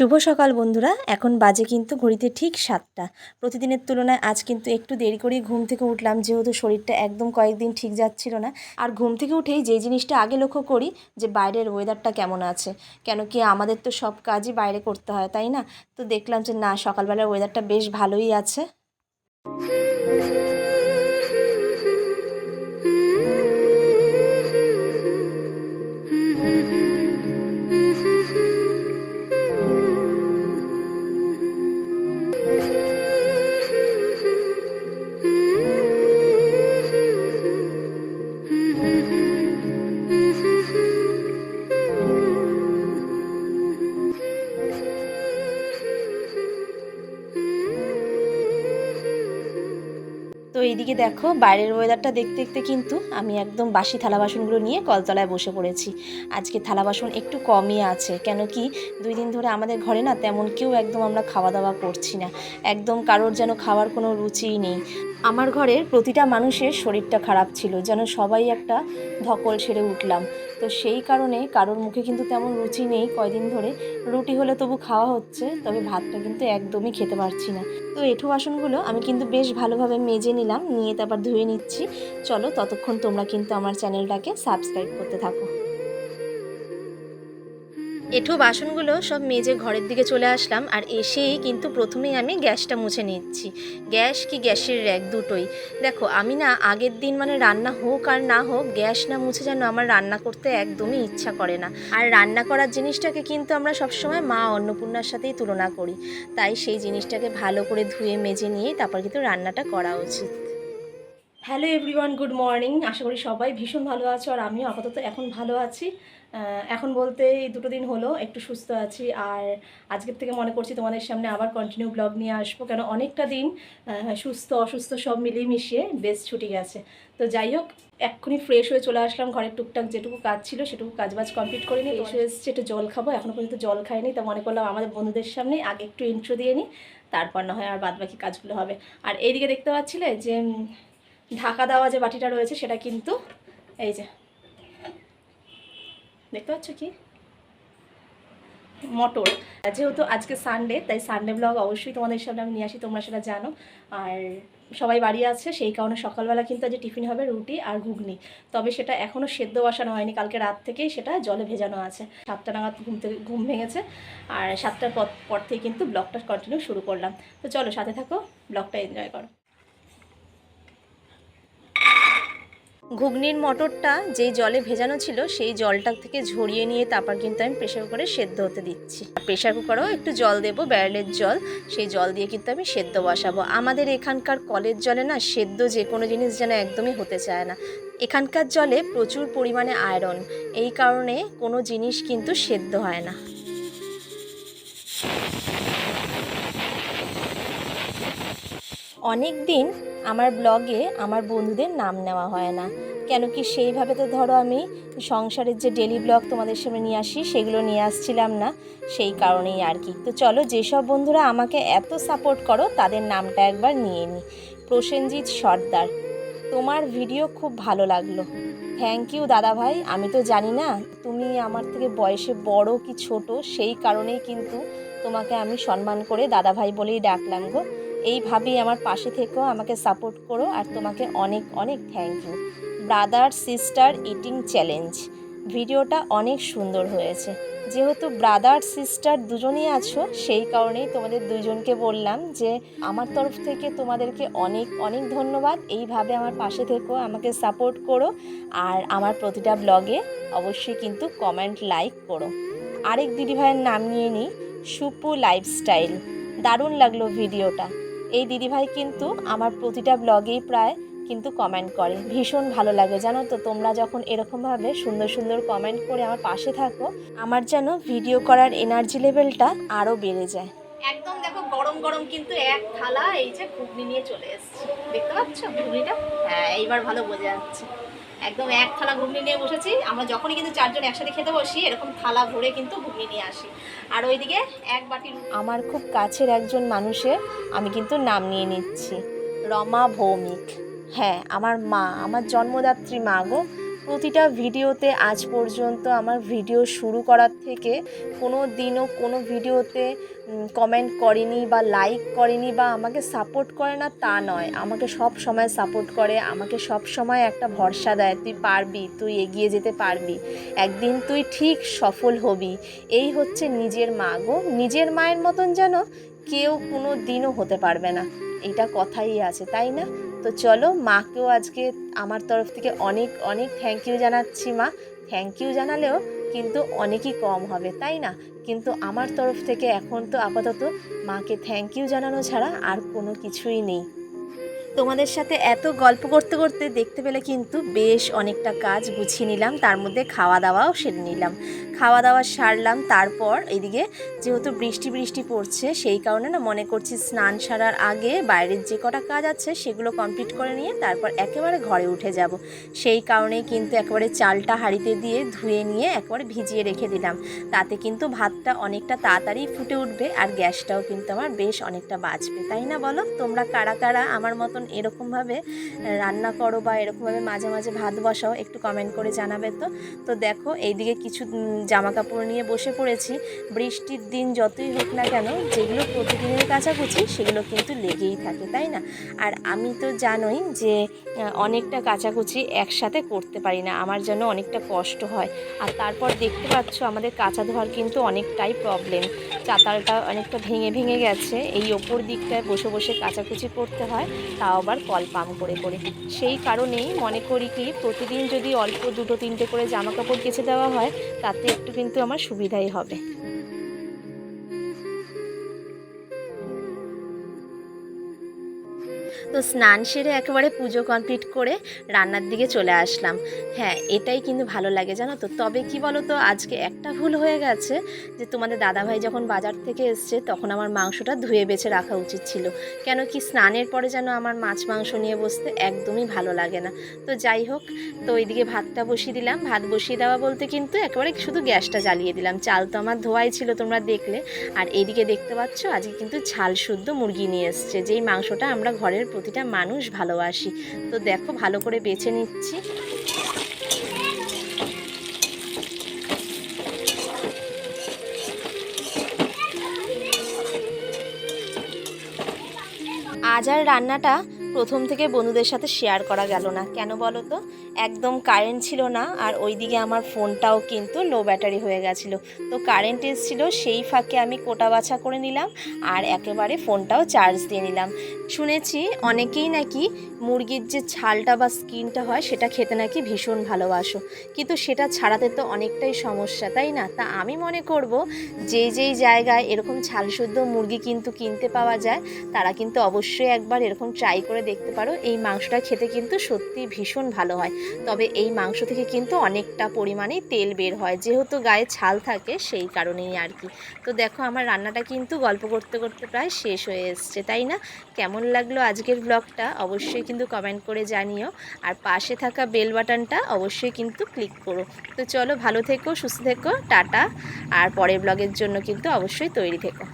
শুভ সকাল বন্ধুরা। এখন বাজে কিন্তু ঘড়িতে ঠিক সাতটা। প্রতিদিনের তুলনায় আজ কিন্তু একটু দেরি করেই ঘুম থেকে উঠলাম, যেহেতু শরীরটা একদম কয়েকদিন ঠিক যাচ্ছিল না। আর ঘুম থেকে উঠেই যে জিনিসটা আগে লক্ষ্য করি, যে বাইরের ওয়েদারটা কেমন আছে। কেন কি আমাদের তো সব কাজই বাইরে করতে হয়, তাই না? তো দেখলাম যে না, সকালবেলার ওয়েদারটা বেশ ভালোই আছে। তো এইদিকে দেখো, বাইরের ওয়েদারটা দেখতে দেখতে কিন্তু আমি একদম বাসি থালা বাসনগুলো নিয়ে কলতলায় বসে পড়েছি। আজকে থালা বাসন একটু কমই আছে, কেন কি দুই দিন ধরে আমাদের ঘরে না তেমন কেউ একদম আমরা খাওয়া দাওয়া করছি না। একদম কারোর যেন খাওয়ার কোনো রুচিই নেই। আমার ঘরের প্রতিটা মানুষের শরীরটা খারাপ ছিল, যেন সবাই একটা ধকল সেরে উঠলাম। তো সেই কারণে কারোর মুখে কিন্তু তেমন রুচি নেই। কয়দিন ধরে রুটি হলে তবু খাওয়া হচ্ছে, তবে ভাতটা কিন্তু একদমই খেতে পারছি না। তো এঁঠো বাসনগুলো আমি কিন্তু বেশ ভালোভাবে মেজে নিলাম, নিয়ে তারপর ধুয়ে নিচ্ছি। চলো ততক্ষণ তোমরা কিন্তু আমার চ্যানেলটাকে সাবস্ক্রাইব করতে থাকো। এঁঠো বাসনগুলো সব মেজে ঘরের দিকে চলে আসলাম আর এসেই কিন্তু প্রথমেই আমি গ্যাসটা মুছে নিচ্ছি। গ্যাস কি গ্যাসের র্যাক দুটোই। দেখো, আমি না আগের দিন মানে রান্না হোক আর না হোক, গ্যাস না মুছে যেন আমার রান্না করতে একদমই ইচ্ছা করে না। আর রান্না করার জিনিসটাকে কিন্তু আমরা সবসময় মা অন্নপূর্ণার সাথেই তুলনা করি। তাই সেই জিনিসটাকে ভালো করে ধুয়ে, মেজে নিয়ে তারপর কিন্তু রান্নাটা করা উচিত। হ্যালো এভরিওয়ান গুড মর্নিং আশা করি সবাই ভীষণ ভালো আছো আর আমিও আপাতত এখন ভালো আছি। এখন বলতে এই দুটো দিন হলো, একটু সুস্থ আছি আর আজকের থেকে মনে করছি তোমাদের সামনে আবার কন্টিনিউ ব্লগ নিয়ে আসব, কেন অনেকটা দিন সুস্থ, অসুস্থ সব মিলিয়ে মিশিয়ে বেশ ছুটি গেছে। তো যাই হোক, এক্ষুনি ফ্রেশ হয়ে চলে আসলাম, ঘরের টুকটাক যেটুকু কাজ ছিল সেটুকু কাজ বাজ কমপ্লিট করে নিই এসে এসেছি, একটু জল খাব এখনও পর্যন্ত জল খাইনি, তা মনে করলাম আমাদের বন্ধুদের সামনে আগে একটু ইন্ট্রো দিয়ে নিই তারপর না হয় আর বাদ বাকি কাজগুলো হবে। আর এইদিকে দেখতে পাচ্ছিলে যে ঢাকা দেওয়া যে বাটিটা রয়েছে সেটা কিন্তু এই যে, দেখতে পাচ্ছ কি? মটর। যেহেতু আজকে সানডে তাই সানডে ব্লগ অবশ্যই তোমাদের সামনে আমি নিয়ে আসি, তোমরা সেটা জানো। আর সবাই বাড়ি আছে, সেই কারণে সকালবেলা কিন্তু আজ টিফিন হবে রুটি আর ঘুগনি। তবে সেটা এখনও সেদ্ধ বসানো হয়নি, কালকে রাত থেকেই সেটা জলে ভেজানো আছে। সাতটা নাগাদ ঘুম থেকে, ঘুম ভেঙেছে। আর সাতটার পর পর থেকে কিন্তু ব্লগটা কন্টিনিউ শুরু করলাম। তো চলো সাথে থাকো ব্লগটা এনজয় করো। ঘুগনির মটরটা যেই জলে ভেজানো ছিল, সেই জলটা থেকে ঝরিয়ে নিয়ে তারপর কিন্তু আমি প্রেশার কুকারে সেদ্ধ হতে দিচ্ছি। প্রেশার কুকারেও একটু জল দেবো ব্যারেলের জল, সেই জল দিয়ে কিন্তু আমি সেদ্ধ বসাবো। আমাদের এখানকার কলের জলে না সেদ্ধ যে কোনো জিনিস যেন একদমই হতে চায় না। এখানকার জলে প্রচুর পরিমাণে আয়রন এই কারণে কোনো জিনিস কিন্তু সেদ্ধ হয় না। অনেক দিন আমার ব্লগে আমার বন্ধুদের নাম নেওয়া হয় না। কেন কি সেইভাবে তো ধরো আমি সংসারের যে ডেলি ব্লগ তোমাদের সামনে নিয়ে আসি, সেগুলো নিয়ে আসছিলাম না। সেই কারণেই আর কি। তো চলো যেসব বন্ধুরা আমাকে এত সাপোর্ট করো, তাদের নামটা একবার নিয়ে নিই প্রসেনজিৎ সর্দার। তোমার ভিডিও খুব ভালো লাগল। থ্যাংক ইউ দাদা ভাই। আমি তো জানি না তুমি আমার থেকে বয়সে বড় কি ছোট, সেই কারণেই কিন্তু তোমাকে আমি সম্মান করে দাদা ভাই বলেই ডাকলাম গো। এইভাবেই আমার পাশে থেকেও আমাকে সাপোর্ট করো আর তোমাকে অনেক অনেক thank you brother sister eating challenge ভিডিওটা অনেক সুন্দর হয়েছে। যেহেতু ব্রাদার সিস্টার দুজনেই আছো, সেই কারণেই তোমাদের দুজনকে বললাম যে আমার তরফ থেকে তোমাদেরকে অনেক অনেক ধন্যবাদ। এইভাবে আমার পাশে থেকেও আমাকে সাপোর্ট করো। আর আমার প্রতিটা ব্লগে অবশ্যই কিন্তু কমেন্ট লাইক করো। আরেক দিদিভাইয়ের নাম নিয়ে নিই, সুপু লাইফস্টাইল দারুণ লাগল ভিডিওটা এই দিদিভাই কিন্তু আমার প্রতিটা ব্লগেই প্রায় কিন্তু কমেন্ট করে ভীষণ ভালো লাগে, জানো তো? তোমরা যখন এরকমভাবে সুন্দর সুন্দর কমেন্ট করে আমার পাশে থাকো, আমার যেন ভিডিও করার এনার্জি লেভেলটা আরও বেড়ে যায়। একদম দেখো, গরম গরম কিন্তু এক থালা এই যে ঘুগনি নিয়ে চলে এসছে। দেখতে পাচ্ছ? ঘুগনিটা? হ্যাঁ এইবার ভালো বোঝা যাচ্ছে। একদম এক থালা ঘুগনি নিয়ে বসেছি। আমরা যখনই কিন্তু চারজন একসাথে খেতে বসি, এরকম থালা ভরে কিন্তু ঘুগনি নিয়ে আসি। আর ওইদিকে এক বাটি আমার খুব কাছের একজন মানুষের আমি কিন্তু নাম নিয়ে নিচ্ছি। রমা ভৌমিক। হ্যাঁ আমার মা, আমার জন্মদাত্রী মা গো। প্রতিটা ভিডিওতে আজ পর্যন্ত আমার ভিডিও শুরু করার থেকে কোনো দিনও কোনো ভিডিওতে কমেন্ট করেনি বা লাইক করেনি বা আমাকে সাপোর্ট করে না তা নয়। আমাকে সব সময় সাপোর্ট করে, আমাকে সব সময় একটা ভরসা দেয়, তুই পারবি, তুই এগিয়ে যেতে পারবি, একদিন তুই ঠিক সফল হবি। এই হচ্ছে নিজের মা গো। নিজের মায়ের মতন যেন কেউ কোনো দিনও হতে পারবে না। এটা কথাই আছে, তাই না? তো চলো মাকেও আজকে আমার তরফ থেকে অনেক অনেক থ্যাংক ইউ জানাচ্ছি মা। থ্যাংক ইউ জানালেও কিন্তু অনেকই কম হবে, তাই না? কিন্তু আমার তরফ থেকে এখন তো আপাতত মাকে থ্যাংক ইউ জানানো ছাড়া আর কোনো কিছুই নেই। তোমাদের সাথে এত গল্প করতে করতে দেখতে পেলে কিন্তু বেশ অনেকটা কাজ গুছিয়ে নিলাম। তার মধ্যে খাওয়া দাওয়াও সেরে নিলাম। খাওয়া দাওয়া সারলাম। তারপর এদিকে যেহেতু বৃষ্টি বৃষ্টি পড়ছে, সেই কারণে না মনে করছি স্নান সারার আগে বাইরের যে কটা কাজ আছে সেগুলো কমপ্লিট করে নিয়ে তারপর একেবারে ঘরে উঠে যাব। সেই কারণেই কিন্তু একেবারে চালটা হাঁড়িতে দিয়ে ধুয়ে নিয়ে একেবারে ভিজিয়ে রেখে দিলাম। তাতে কিন্তু ভাতটা অনেকটা তাড়াতাড়ি ফুটে উঠবে আর গ্যাসটাও কিন্তু আমার বেশ অনেকটা বাঁচবে। তাই না বলো? তোমরা কারা কারা আমার মতন এরকমভাবে রান্না করো বা এরকমভাবে মাঝে মাঝে ভাত বসাও, একটু কমেন্ট করে জানাবে তো। তো দেখো, এইদিকে কিছু জামা কাপড় নিয়ে বসে পড়েছি। বৃষ্টির দিন যতই হোক না কেন, যেগুলো প্রতিদিনের কাচাকুচি, সেগুলো কিন্তু লেগেই থাকে, তাই না? আর আমি তো জানোই যে অনেকটা কাচাকুচি একসাথে করতে পারি না। আমার যেন অনেকটা কষ্ট হয়। আর তারপর দেখতে পাচ্ছ, আমাদের কাঁচা ধোয়ার কিন্তু অনেকটাই প্রবলেম চাতালটা অনেকটা ভেঙে ভেঙে গেছে। এই ওপর দিকটায় বসে বসে কাচাকুচি করতে হয়। তাও আবার কল পাম্প করে করে। সেই কারণেই মনে করি কি, প্রতিদিন যদি অল্প দুটো তিনটে করে জামা কাপড় কেচে দেওয়া হয়, তাতে একটু কিন্তু আমার সুবিধাই হবে। স্নান সেরে একেবারে পুজো কমপ্লিট করে রান্নার দিকে চলে আসলাম। হ্যাঁ এটাই কিন্তু ভালো লাগে জানো তো। তবে কি বলো তো আজকে একটা ভুল হয়ে গেছে যে তোমাদের দাদাভাই যখন বাজার থেকে এসছে তখন আমার মাংসটা ধুয়ে বেছে রাখা উচিত ছিল। কেন কি স্নানের পরে যেন আমার মাছ মাংস নিয়ে বসতে একদমই ভালো লাগে না। তো যাই হোক, তো ওইদিকে ভাতটা বসিয়ে দিলাম। ভাত বসিয়ে দেওয়া বলতে কিন্তু একেবারে শুধু গ্যাসটা জ্বালিয়ে দিলাম। চাল তো আমার ধোয়াই ছিল তোমরা দেখলে। আর এইদিকে দেখতে পাচ্ছ, আজকে কিন্তু ঝাল শুদ্ধ মুরগি নিয়ে এসছে। যেই মাংসটা আমরা ঘরের প্রতিটা মানুষ ভালোবাসি। তো দেখো, ভালো করে বেছে নিচ্ছি। আজ আর রান্নাটা প্রথম থেকে বন্ধুদের সাথে শেয়ার করা গেল না। কেন বলো তো? একদম কারেন্ট ছিল না, আর ওইদিকে আমার ফোনটাও কিন্তু লো ব্যাটারি হয়ে গেছিল। তো কারেন্ট এসেছিল, সেই ফাঁকে আমি কোটা বাছা করে নিলাম, আর একেবারে ফোনটাও চার্জ দিয়ে নিলাম। শুনেছি অনেকেই নাকি মুরগির যে ছালটা বা স্কিনটা হয়, সেটা খেতে নাকি ভীষণ ভালোবাসো। কিন্তু সেটা ছাড়াতে তো অনেকটাই সমস্যা, তাই না? তা আমি মনে করব যেই যেই জায়গায় এরকম ছালশুদ্ধ মুরগি কিন্তু কিনতে পাওয়া যায়, তারা কিন্তু অবশ্যই একবার এরকম ট্রাই করে দেখতে পারো। এই মাংসটা খেতে কিন্তু সত্যি ভীষণ ভালো হয়। তবে এই মাংস থেকে কিন্তু অনেকটা পরিমাণেই তেল বের হয়। যেহেতু গায়ে ছাল থাকে, সেই কারণেই আর কি। তো দেখো, আমার রান্নাটা কিন্তু গল্প করতে করতে প্রায় শেষ হয়ে এসছে, তাই না? কেমন লাগল আজকের ব্লগটা? অবশ্যই কিন্তু কমেন্ট করে জানিও। আর পাশে থাকা বেল বাটনটা অবশ্যই কিন্তু ক্লিক করো। তো চলো, ভালো থেকো, সুস্থ থেকো, টাটা। আর পরের ব্লগের জন্য কিন্তু অবশ্যই তৈরি থেকো।